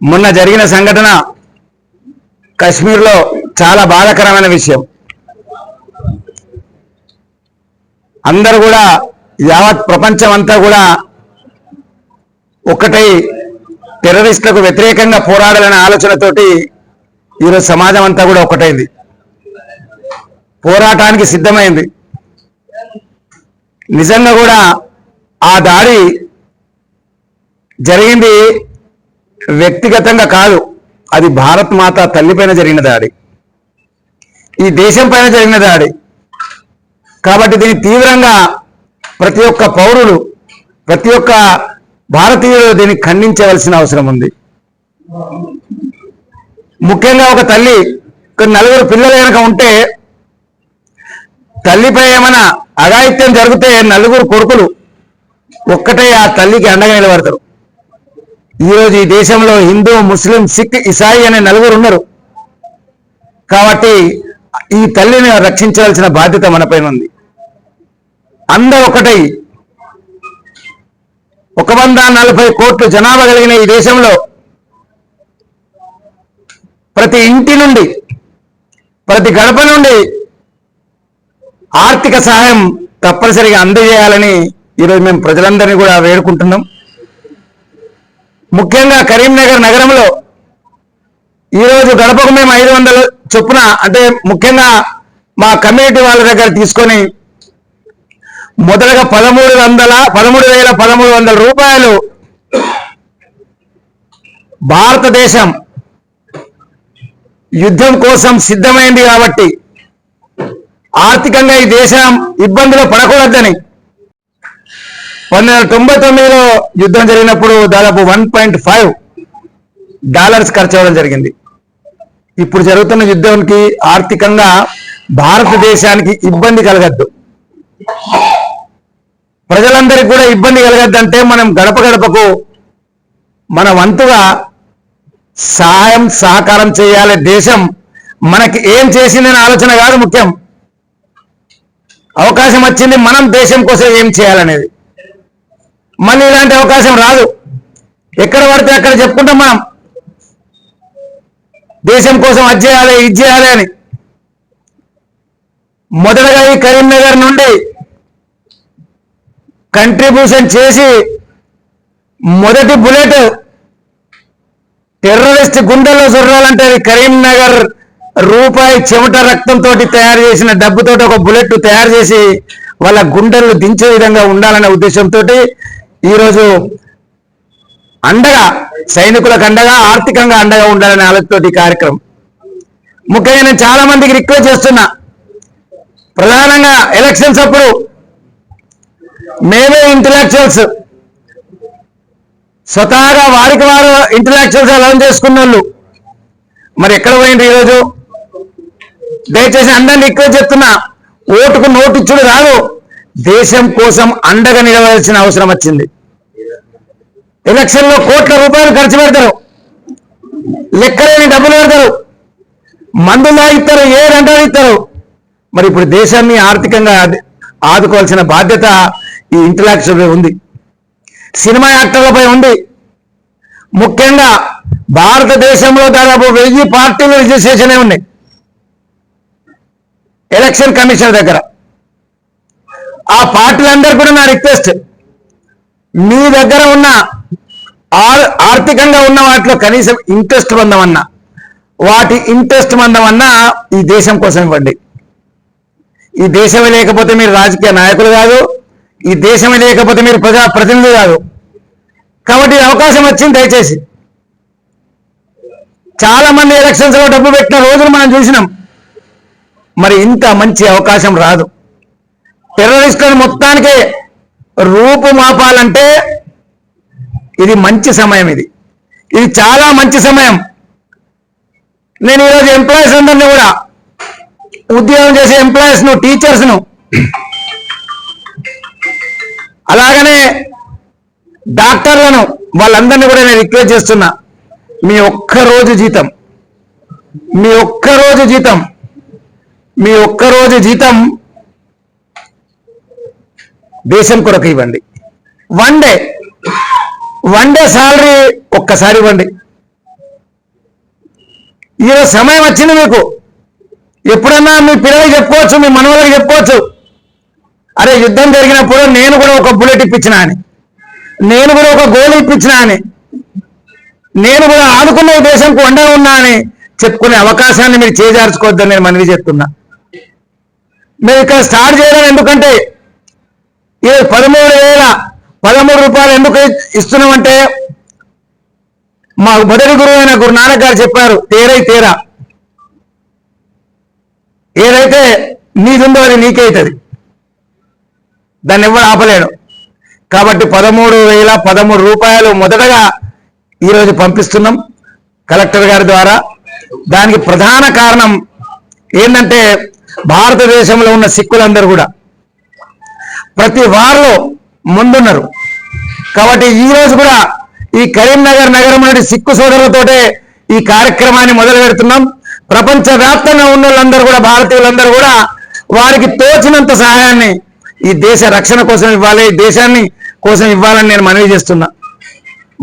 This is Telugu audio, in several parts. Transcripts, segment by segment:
మొన్న జరిగిన సంఘటన కశ్మీర్లో చాలా బాధాకరమైన విషయం. అందరు కూడా యావత్ ప్రపంచం అంతా కూడా ఒక్కటై టెర్రరిస్టులకు వ్యతిరేకంగా పోరాడాలనే ఆలోచనతోటి ఈరోజు సమాజం అంతా కూడా ఒకటైంది. పోరాటానికి సిద్ధమైంది. నిజంగా కూడా ఆ దాడి జరిగింది వ్యక్తిగతంగా కాదు అది భారత్ మాత తల్లిపైన జరిగిన దాడి. ఈ దేశం పైన జరిగిన దాడి. కాబట్టి దీన్ని తీవ్రంగా ప్రతి ఒక్క పౌరుడు ప్రతి ఒక్క భారతీయుడు దీన్ని ఖండించవలసిన అవసరం ఉంది. ముఖ్యంగా ఒక తల్లి నలుగురు పిల్లలు కనుక ఉంటే తల్లిపై ఏమైనా అఘాయిత్యం జరిగితే నలుగురు కొడుకులు ఒక్కటే ఆ తల్లికి అండగా నిలబడతారు. ఈరోజు ఈ దేశంలో హిందూ ముస్లిం సిక్ ఇసాయి అనే నలుగురు ఉన్నారు. కాబట్టి ఈ తల్లిని రక్షించవలసిన బాధ్యత మనపైన ఉంది. అందరూ ఒకటై. ఒక వంద నలభై కోట్లు జనాభా కలిగిన ఈ దేశంలో ప్రతి ఇంటి నుండి ప్రతి గడప నుండి ఆర్థిక సహాయం తప్పనిసరిగా అందజేయాలని ఈరోజు మేము ప్రజలందరినీ కూడా వేడుకుంటున్నాం. ముఖ్యంగా కరీంనగర్ నగరంలో ఈరోజు గడపకు మేము ఐదు వందలు చొప్పున అంటే ముఖ్యంగా మా కమ్యూనిటీ వాళ్ళ దగ్గర తీసుకొని మొదటగా పదమూడు వందల పదమూడు వేల పదమూడు వందల రూపాయలు భారతదేశం యుద్ధం కోసం సిద్ధమైంది కాబట్టి ఆర్థికంగా ఈ దేశం ఇబ్బందులు పడకూడదని పంతొమ్మిది వందల తొంభై తొమ్మిదిలో యుద్ధం జరిగినప్పుడు దాదాపు వన్ పాయింట్ ఫైవ్ డాలర్స్ ఖర్చు అవ్వడం జరిగింది. ఇప్పుడు జరుగుతున్న యుద్ధానికి ఆర్థికంగా భారతదేశానికి ఇబ్బంది కలగద్దు. ప్రజలందరికీ కూడా ఇబ్బంది కలగద్దంటే మనం గడప గడపకు మన వంతుగా సహాయం సహకారం చేయాలి దేశం. మనకి ఏం చేసిందనే ఆలోచన కాదు ముఖ్యం. అవకాశం వచ్చింది మనం దేశం కోసం ఏం చేయాలనేది. మళ్ళీ ఇలాంటి అవకాశం రాదు. ఎక్కడ పడితే అక్కడ చెప్పుకుంటాం మనం. దేశం కోసం అది చేయాలి ఇది చేయాలి అని. మొదటగా ఈ కరీంనగర్ నుండి కంట్రిబ్యూషన్ చేసి మొదటి బుల్లెట్ టెర్రరిస్ట్ గుండెల్లో చూడాలంటే అది కరీంనగర్ రూపాయి చెమట రక్తంతో తయారు చేసిన డబ్బుతో ఒక బుల్లెట్ తయారు చేసి వాళ్ళ గుండెలు దించే విధంగా ఉండాలనే ఉద్దేశంతో ఈరోజు అండగా సైనికులకు అండగా ఆర్థికంగా అండగా ఉండాలనే ఆలోచనతో కార్యక్రమం. ముఖ్యంగా నేను చాలా మందికి రిక్వెస్ట్ చేస్తున్నా. ప్రధానంగా ఎలక్షన్స్ అప్పుడు మేమే ఇంటలెక్చువల్స్ స్వతహాగా వారికి వారు ఇంటలెక్చువల్స్ అలౌన్ చేసుకున్న వాళ్ళు మరి ఎక్కడ పోయింది ఈరోజు? దయచేసి అందరిని రిక్వెస్ట్ చెప్తున్నా ఓటుకు నోటు ఇచ్చుడు రాదు. దేశం కోసం అండగా నిలవాల్సిన అవసరం వచ్చింది. ఎలక్షన్లో కోట్ల రూపాయలు ఖర్చు పెడతారు. లెక్కలేని డబ్బులు పెడతారు. మందులా ఇస్తారు ఏ రంటాలు ఇస్తారు మరి ఇప్పుడు దేశాన్ని ఆర్థికంగా ఆదుకోవాల్సిన బాధ్యత ఈ ఇంటలెక్చువల్ ఉంది. సినిమా యాక్టర్లపై ఉంది. ముఖ్యంగా భారతదేశంలో దాదాపు వెయ్యి పార్టీలు రిజిస్ట్రేషన్ ఉన్నాయి. ఎలక్షన్ కమిషన్ దగ్గర. ఆ పార్టీలందరూ కూడా నా రిక్వెస్ట్. మీ దగ్గర ఉన్న ఆర్- ఆర్థికంగా ఉన్న వాటిలో కనీసం ఇంట్రెస్ట్ మందమన్నా వాటి ఇంట్రెస్ట్ మందమన్నా ఈ దేశం కోసం ఇవ్వండి. ఈ దేశమే లేకపోతే మీరు రాజకీయ నాయకులు కాదు ఈ దేశమే లేకపోతే మీరు ప్రజా ప్రతినిధులు కాదు. కాబట్టి అవకాశం వచ్చింది దయచేసి. చాలా మంది ఎలక్షన్స్లో డబ్బు పెట్టిన రోజులు మనం చూసినాం. మరి ఇంత మంచి అవకాశం రాదు. టెర్రరిస్టులను మొత్తానికి రూపుమాపాలంటే ఇది మంచి సమయం ఇది. ఇది చాలా మంచి సమయం. నేను ఈరోజు ఎంప్లాయీస్ అందరినీ కూడా ఉద్యోగం చేసే ఎంప్లాయీస్ను టీచర్స్ను అలాగనే డాక్టర్లను వాళ్ళందరినీ కూడా నేను రిక్వెస్ట్ చేస్తున్నా. మీ ఒక్క రోజు జీతం మీ ఒక్క రోజు జీతం మీ ఒక్క రోజు జీతం దేశం కొరకు ఇవ్వండి. One day one day salary ఒక్కసారి ఇవ్వండి. ఈరోజు సమయం వచ్చింది మీకు. ఎప్పుడన్నా మీ పిల్లలకి చెప్పుకోవచ్చు మీ మనవలకు చెప్పుకోవచ్చు. అరే యుద్ధం జరిగినప్పుడు నేను కూడా ఒక బుల్లెట్ ఇప్పించిన అని. నేను కూడా ఒక గోల్ ఇప్పించిన అని. నేను కూడా ఆదుకున్న దేశంకు వండా ఉన్నా అని చెప్పుకునే అవకాశాన్ని మీరు చేజార్చుకోవద్దని నేను మనవి చెప్తున్నా మీరు ఇక్కడ స్టార్ట్ చేయడం ఎందుకంటే ఈ పదమూడు వేల పదమూడు రూపాయలు ఎందుకు ఇస్తున్నామంటే మా మొదటి గురువు అయిన గురు నానక్ గారు చెప్పారు తేరై తేరా. ఏదైతే నీదుందో అది నీకైతుంది అవుతుంది. దాన్ని ఎవరు ఆపలేడు కాబట్టి పదమూడు వేల పదమూడు రూపాయలు మొదటగా ఈరోజు పంపిస్తున్నాం కలెక్టర్ గారి ద్వారా. దానికి ప్రధాన కారణం ఏంటంటే భారతదేశంలో ఉన్న సిక్కులందరూ కూడా ప్రతి వారిలో ముందున్నారు. కాబట్టి ఈ రోజు కూడా ఈ కరీంనగర్ నగరం నుండి సిక్కు సోదరులతోటే ఈ కార్యక్రమాన్ని మొదలు పెడుతున్నాం. ప్రపంచవ్యాప్తంగా ఉన్న వాళ్ళందరూ కూడా భారతీయులందరూ కూడా వారికి తోచినంత సహాయాన్ని ఈ దేశ రక్షణ కోసం ఇవ్వాలి ఈ దేశాన్ని కోసం ఇవ్వాలని నేను మనవి చేస్తున్నా.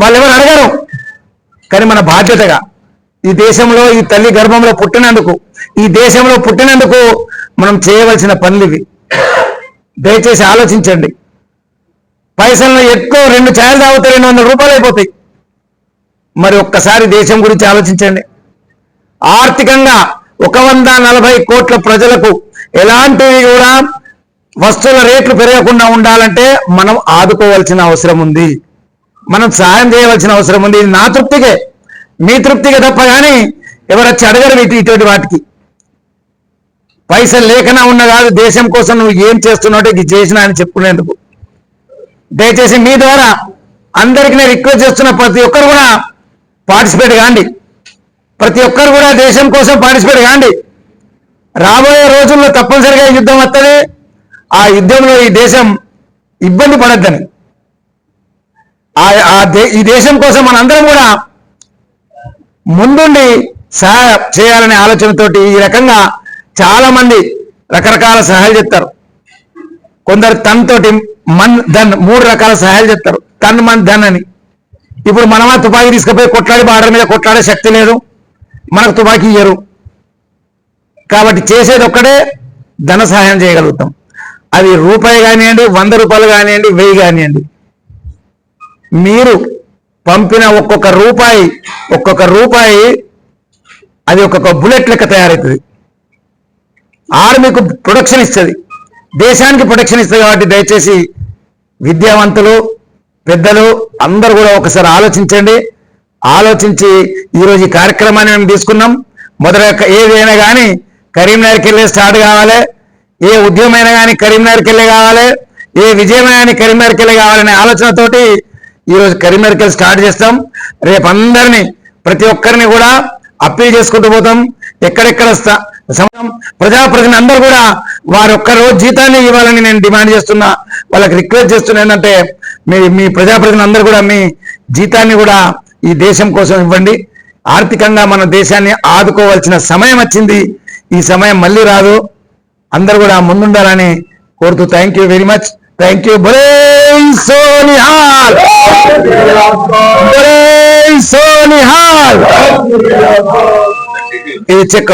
వాళ్ళు ఎవరు అడగరు కానీ మన బాధ్యతగా ఈ దేశంలో ఈ తల్లి గర్భంలో పుట్టినందుకు ఈ దేశంలో పుట్టినందుకు మనం చేయవలసిన పనులు ఇవి. దయచేసి ఆలోచించండి. పైసలను ఎక్కువ రెండు ఛాయలు తాగితే రెండు వందల రూపాయలు అయిపోతాయి. మరి ఒక్కసారి దేశం గురించి ఆలోచించండి. ఆర్థికంగా ఒక వంద నలభై కోట్ల ప్రజలకు ఎలాంటివి కూడా వస్తువుల రేట్లు పెరగకుండా ఉండాలంటే మనం ఆదుకోవాల్సిన అవసరం ఉంది. మనం సహాయం చేయవలసిన అవసరం ఉంది. ఇది నా తృప్తికే. మీ తృప్తికే తప్ప కానీ ఎవరొచ్చి అడగరు ఇటు ఇటువంటి వాటికి. పైసలు లేకనా ఉన్న కాదు దేశం కోసం నువ్వు ఏం చేస్తున్నావు ఇది చేసినా అని చెప్పుకునేందుకు. దయచేసి మీ ద్వారా అందరికి నేను రిక్వెస్ట్ చేస్తున్న ప్రతి ఒక్కరు కూడా పార్టిసిపేట్ కాండి. ప్రతి ఒక్కరు కూడా దేశం కోసం పార్టిసిపేట్ కాండి. రాబోయే రోజుల్లో తప్పనిసరిగా యుద్ధం వస్తుంది ఆ యుద్ధంలో ఈ దేశం ఇబ్బంది పడద్దని. ఆ దే- ఈ దేశం కోసం మనందరం కూడా ముందుండి సహాయ చేయాలనే ఆలోచనతోటి ఈ రకంగా చాలా మంది రకరకాల సహాయాలు చెప్తారు. కొందరు తన్ తోటి మన్ ధన్ మూడు రకాల సహాయాలు చెప్తారు. తన్ మన్ ధన్ అని. ఇప్పుడు మనమా తుపాకీ తీసుకుపోయి కొట్లాడి బార్డర్ మీద కొట్లాడే శక్తి లేదు. మనకు తుపాకీ ఇయ్యరు. కాబట్టి చేసేది ఒక్కడే ధన సహాయం చేయగలుగుతాం. అది రూపాయి కానివ్వండి వంద రూపాయలు కానివ్వండి వెయ్యి కానివ్వండి. మీరు పంపిన ఒక్కొక్క రూపాయి ఒక్కొక్క రూపాయి అది ఒక్కొక్క బుల్లెట్ లెక్క తయారవుతుంది. ఆర్మీకు ప్రొడక్షన్ ఇస్తుంది. దేశానికి ప్రొటెక్షన్ ఇస్తుంది కాబట్టి దయచేసి విద్యావంతులు పెద్దలు అందరూ కూడా ఒకసారి ఆలోచించండి. ఆలోచించి ఈరోజు ఈ కార్యక్రమాన్ని మేము తీసుకున్నాం. మొదట ఏదైనా కానీ కరీంనగర్కి వెళ్ళే స్టార్ట్ కావాలి. ఏ ఉద్యమైనా కానీ కరీంనగర్కి వెళ్ళే కావాలి. ఏ విజయమైనా కానీ కరీంనగర్కి వెళ్ళే కావాలనే ఆలోచనతోటి ఈరోజు కరీంనగర్కి వెళ్ళి స్టార్ట్ చేస్తాం. రేపు అందరినీ ప్రతి ఒక్కరిని కూడా అప్పీల్ చేసుకుంటూ పోతాం. ఎక్కడెక్కడ స్థా- సమయం ప్రజాప్రతినిధులు అందరూ కూడా వారు ఒక్క రోజు జీతాన్ని ఇవ్వాలని నేను డిమాండ్ చేస్తున్నా. వాళ్ళకి రిక్వెస్ట్ చేస్తున్నా ఏంటంటే మీ మీ ప్రజాప్రతినిధులు అందరూ కూడా మీ జీతాన్ని కూడా ఈ దేశం కోసం ఇవ్వండి. ఆర్థికంగా మన దేశాన్ని ఆదుకోవాల్సిన సమయం వచ్చింది. ఈ సమయం మళ్ళీ రాదు. అందరూ కూడా ముందుండాలని కోరుతూ thank you very much thank you బొరే సోనిహాల్! బొరే సోనిహాల్! ఇది check.